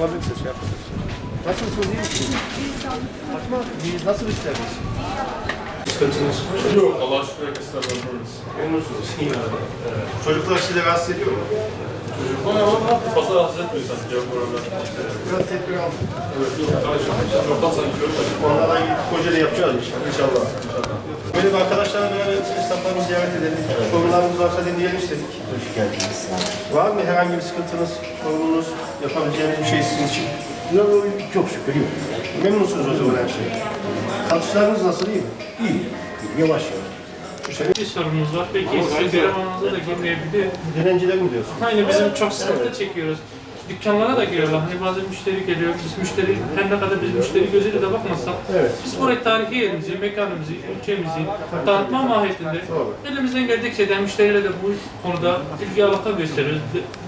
Yapabilirsiniz, şey yapabilirsiniz. Nasılsınız, iyi misiniz? Nasıl işleriniz? Sıkıntınız? Yok, Allah şükür herkes tarafındayız. Memnunsunuz, iyi Evet. Çocuklar sizi rahatsız ediyor mu? Çocuklar ama fazla rahatsız etmiyor sanki ya bu aralar. Biraz tedbir aldım. Evet, yok. Çoktan sanki görüyoruz. Kocaeli yapacağız inşallah. İnşallah. Böyle bir arkadaşlarla beraber esnaflarımızı ziyaret edelim. Sorunlarımız varsa dinleyelim istedik. Hoş geldiniz. Var mı herhangi bir sıkıntınız, sorununuz, yapabileceğiniz bir şey sizin için? Yok, çok şükür yok. Memnunsunuz o zaman her şeyi. Satışlarınız nasıl iyi mi? İyi. Yavaş yavaş. Bir sorunumuz var. Peki sizin görev alanınıza da girmeyebilir. Dilenciler mi diyorsun? Aynı bizim çok sıkıntı çekiyoruz. Dükkanlara da giriyorlar. Hani bazen müşteri geliyor. Biz müşteri, her ne kadar biz müşteri gözüyle de bakmasak, Evet. biz oraya tarihi yerimizi, mekanımızı, ülkemizi tanıtma mahiyetinde elimizden geldikçe de müşteriyle de bu konuda ilgi alaka gösteriyoruz.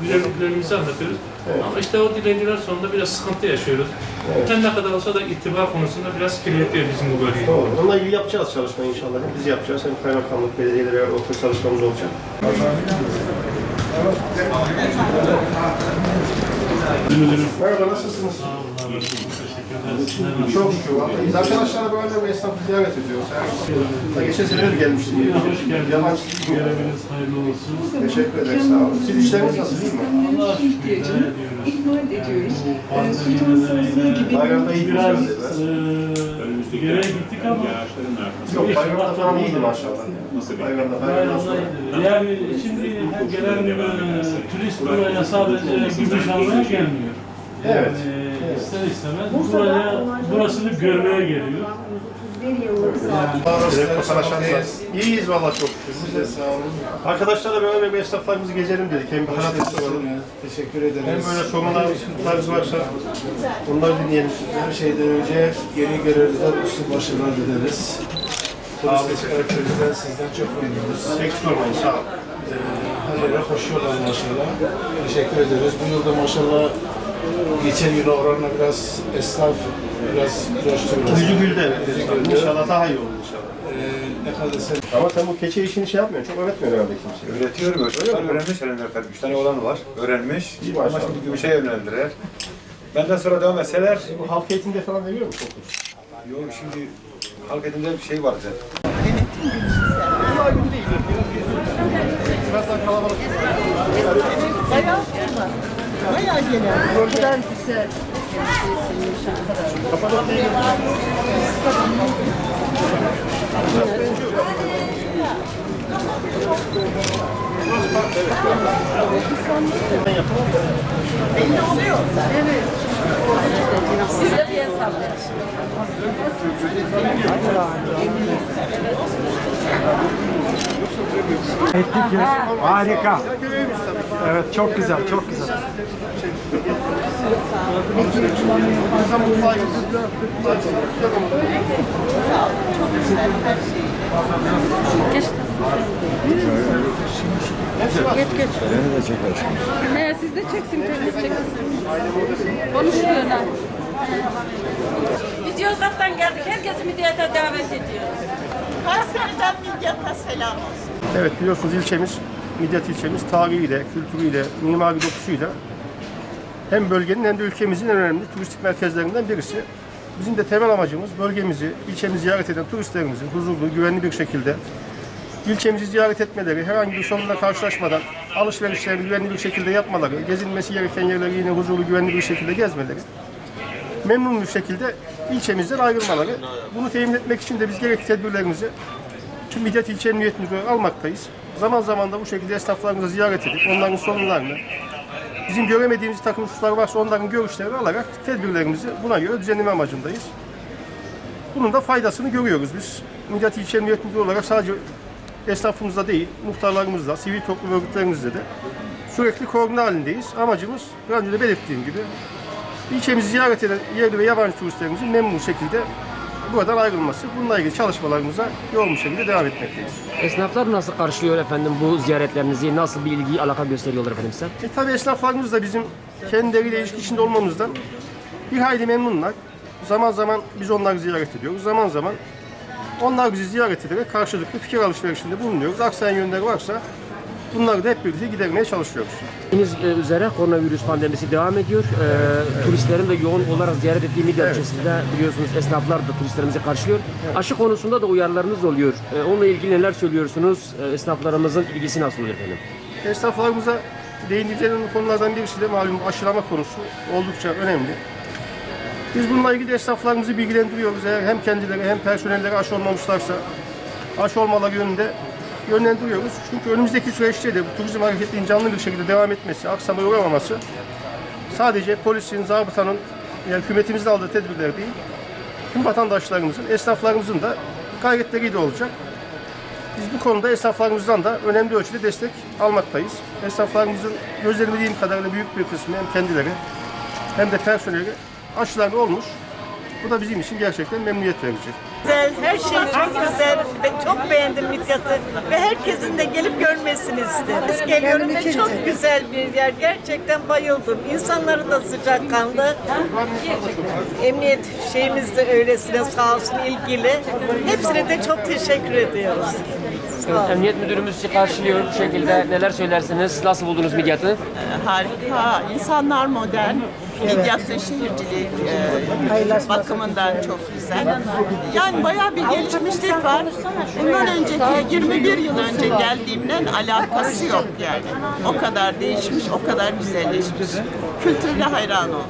Güzelliklerimizi anlatıyoruz. Ama işte o dilenciler sonunda biraz sıkıntı yaşıyoruz. Her ne kadar olsa da itibar konusunda biraz kirletiyor bizim bu bölgeyi. Doğru. Onunla ilgili yapacağız çalışmayı inşallah. Hem biz yapacağız hem kaymakamlık, belediyeyle beraber ortak çalışmamız olacak. Merhaba, nasılsınız? Çok şükür. Biz arkadaşlarla böyle bir esnafı ziyaret ediyoruz. Yani, geçen sene de gelmiştim. Hoş geldiniz. Yabancı Göreviniz hayırlı olsun. Teşekkür ederiz, sağ olun. Siz işleriniz nasıl, değil mi? Allah'a şükür ihtiyacını ihmal ediyoruz. Bu Ee, Bayramda iyi Biraz eee geriye gittik ama Yok, bayramda falan iyiydi maşallah. Bayramda, bayramdan bayramda sonra. iyiydi. Yani şimdi her gelen eee, turist buraya sadece gümüş almaya gelmiyor. Yani Evet. ister istemez buraya burasını görmeye geliyor. 31 yıllık fotoğraflaşacağız. İyiyiz valla çok şükür. Siz de sağ olun. Arkadaşlarla beraber bir esnaflarımızı gezelim dedik. Hem bir hayat soralım. Teşekkür Hem ederiz. böyle sorunlar, sıkıntılarınız varsa onları dinleyelim. Her şeyden önce yeni görevliler üstü başarılar dileriz. Turist karakterimizden sizden çok memnunuz. Eksik olmayın, sağ olun. Ee, her yere koşuyorlar maşallah. Teşekkür ederiz. Bu yılda maşallah geçen yıla oranla biraz esnaf biraz coştu biraz. Yüzü güldü evet. Yüzü güldü. İnşallah daha iyi olur inşallah. Ee, ne kadar sen Ama sen bu keçe işini şey yapmıyorsun, çok öğretmiyor herhalde kimse. Üretiyorum. Çocuklar öğrenmiş tabii. Üç tane olan var. Öğrenmiş. İyi Ama maşallah. şimdi gümüşe yönlendiler. Benden sonra devam etseler, Bu halk eğitimde falan veriyor mu çok kurs? yok şimdi halk edimde bir şey var zaten. Bunlar gibi değil. Biraz daha kalabalık. Bayağı. Bayağı genel. O kadar güzel. Belli oluyor. Evet. Siz de bir hesap Harika. Evet çok güzel, çok güzel. Bize mutfağa gidiyoruz. He, siz de çeksin, kendiniz çeksin. Konuşuyorlar. Biz Yozgat'tan geldik. Herkesi midyata davet ediyoruz. Kayseri'den midyata selam olsun. Evet biliyorsunuz ilçemiz, Midyat ilçemiz tarihiyle, kültürüyle, mimari dokusuyla hem bölgenin hem de ülkemizin en önemli turistik merkezlerinden birisi. Bizim de temel amacımız bölgemizi, ilçemizi ziyaret eden turistlerimizin huzurlu, güvenli bir şekilde ilçemizi ziyaret etmeleri, herhangi bir sorunla karşılaşmadan alışverişlerini güvenli bir şekilde yapmaları, gezilmesi gereken yerleri yine huzurlu, güvenli bir şekilde gezmeleri, memnun bir şekilde ilçemizden ayrılmaları. Bunu temin etmek için de biz gerekli tedbirlerimizi tüm Midyat İlçe Emniyet Müdürü almaktayız. Zaman zaman da bu şekilde esnaflarımızı ziyaret edip onların sorunlarını, bizim göremediğimiz takım hususlar varsa onların görüşlerini alarak tedbirlerimizi buna göre düzenleme amacındayız. Bunun da faydasını görüyoruz biz. Midyat İlçe Emniyet Müdürü olarak sadece esnafımızda değil, muhtarlarımızla, sivil toplum örgütlerimizle de sürekli koordine halindeyiz. Amacımız biraz önce de belirttiğim gibi ilçemizi ziyaret eden yerli ve yabancı turistlerimizin memnun şekilde buradan ayrılması. Bununla ilgili çalışmalarımıza yoğun bir şekilde devam etmekteyiz. Esnaflar nasıl karşılıyor efendim bu ziyaretlerinizi? Nasıl bir ilgi, alaka gösteriyorlar efendim size? E tabi esnaflarımız da bizim kendileriyle ilişki içinde olmamızdan bir hayli memnunlar. Zaman zaman biz onları ziyaret ediyoruz. Zaman zaman onlar bizi ziyaret ederek karşılıklı fikir alışverişinde bulunuyoruz. Aksayan yönleri varsa Bunları da hep birlikte gidermeye çalışıyoruz. Bildiğiniz e, üzere koronavirüs pandemisi devam ediyor. E, turistlerin de yoğun olarak ziyaret ettiği Midyat Evet. ilçesinde biliyorsunuz esnaflar da turistlerimizi karşılıyor. Aşı konusunda da uyarılarınız oluyor. E, onunla ilgili neler söylüyorsunuz? E, esnaflarımızın ilgisi nasıl oluyor efendim? Esnaflarımıza değindikleri konulardan birisi de malum aşılama konusu oldukça önemli. Biz bununla ilgili esnaflarımızı bilgilendiriyoruz. Eğer hem kendileri hem personelleri aşı olmamışlarsa aşı olmaları yönünde yönlendiriyoruz. Çünkü önümüzdeki süreçte de bu turizm hareketliğinin canlı bir şekilde devam etmesi, aksamaya uğramaması sadece polisin, zabıtanın, yani hükümetimizin aldığı tedbirler değil, tüm vatandaşlarımızın, esnaflarımızın da gayretleri de olacak. Biz bu konuda esnaflarımızdan da önemli ölçüde destek almaktayız. Esnaflarımızın gözlemlediğim kadarıyla büyük bir kısmı hem kendileri hem de personeli aşılarını olmuş. Bu da bizim için gerçekten memnuniyet verici. Güzel, her şey çok güzel ve çok beğendim Midyat'ı ve herkesin de gelip görmesini isterim. Biz geliyorum ve çok güzel bir yer. Gerçekten bayıldım. İnsanları da sıcakkanlı. Emniyet şeyimiz de öylesine sağ olsun ilgili. Hepsine de çok teşekkür ediyoruz. Olun. Emniyet müdürümüz sizi karşılıyor bu şekilde. Neler söylersiniz? Nasıl buldunuz Midyat'ı? Harika. İnsanlar modern. Midyat'ın şehircilik e, bakımından çok güzel. Yani bayağı bir gelişmişlik var. Bundan önceki 21 yıl önce geldiğimden alakası yok yani. O kadar değişmiş, o kadar güzelleşmiş. Kültürle hayran oldum.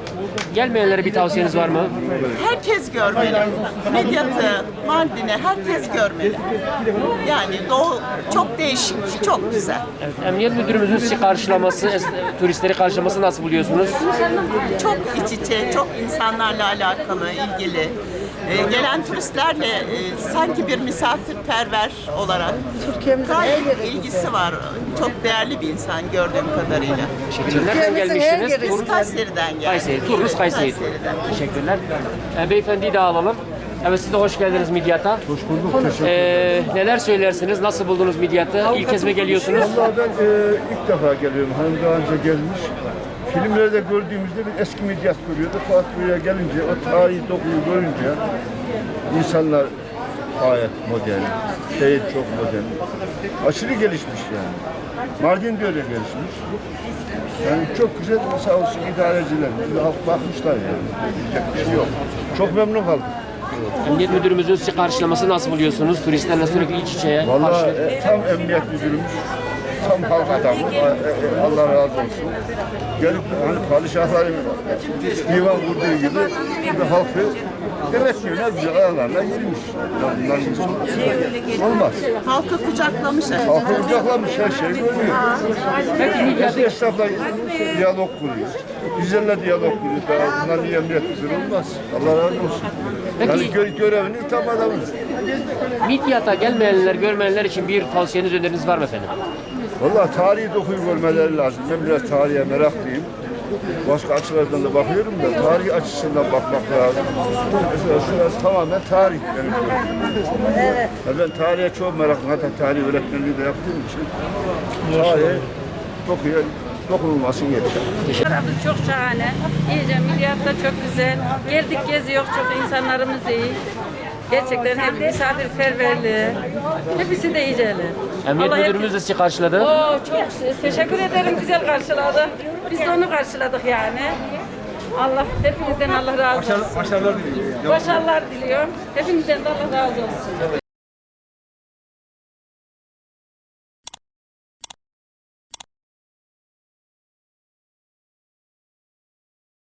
Gelmeyenlere bir tavsiyeniz var mı? Herkes görmeli. Midyat'ı, Mardin'i herkes görmeli. Yani doğu çok değişik, çok güzel. Evet, Emniyet müdürümüzün sizi karşılaması, es- turistleri karşılaması nasıl buluyorsunuz? Çok iç içe, çok insanlarla alakalı, ilgili. Ee, gelen turistlerle e, sanki bir misafirperver olarak gayet ilgisi var. Çok değerli bir insan gördüğüm kadarıyla. Teşekkürler. Nereden gelmiştiniz? Biz Kayseri'den geldik. Kayseri, Turunuz Kayseri. Kayseri'den. Teşekkürler. Ee, beyefendiyi de alalım. Evet siz de hoş geldiniz Midyat'a. Hoş bulduk. Teşekkür neler söylersiniz? Nasıl buldunuz Midyat'ı? İlk kez mi geliyorsunuz? Vallahi ben e, ilk defa geliyorum. Hanım daha önce gelmiş. Filmlerde gördüğümüzde bir eski medyat görüyorduk. Fakat buraya gelince o tarihi dokuyu görünce insanlar gayet modern. Şehir çok modern. Aşırı gelişmiş yani. Mardin de öyle gelişmiş. Yani çok güzel sağ olsun idareciler. Halk bakmışlar yani. Diyecek bir şey yok. Çok memnun kaldım. Emniyet müdürümüzün sizi karşılaması nasıl buluyorsunuz? Turistlerle sürekli iç içe. Vallahi karşı- e, tam emniyet müdürümüz, tam halk adamı. Allah razı olsun. Gelip hani padişahların divan kurduğu gibi bir halkı güzel aralarına girmiş. Ya bunlar insan- olmaz. Halkı kucaklamış. Halkı kucaklamış her şey görüyor. Eski esnafla diyalog kuruyor. Bizlerle diyalog kuruyor. Daha bunlar niye emniyet müdürü olmaz. Allah razı olsun. Yani gö- görevini tam adamı. Midyat'a gelmeyenler, görmeyenler için bir tavsiyeniz, öneriniz var mı efendim? Vallahi tarihi dokuyu görmeleri lazım. Ben biraz tarihe meraklıyım. Başka açılardan da bakıyorum da tarihi açısından bakmak lazım. Mesela şurası tamamen tarih benim. Evet. Ben tarihe çok meraklıyım. Hatta tarih öğretmenliği de yaptığım için tarihe dokuya dokunulması gerekiyor. Tarafı çok şahane. İyice Midyat da çok güzel. Geldik geziyor çok insanlarımız iyi. Gerçekten hep misafirperverliği. Hepsi de iyiceler. Emniyet Allah müdürümüz de sizi karşıladı. Oo, çok teşekkür ederim güzel karşıladı. Biz de onu karşıladık yani. Allah hepinizden Allah razı olsun. Başarılar diliyorum. Başarılar diliyorum. Hepinizden de Allah razı olsun.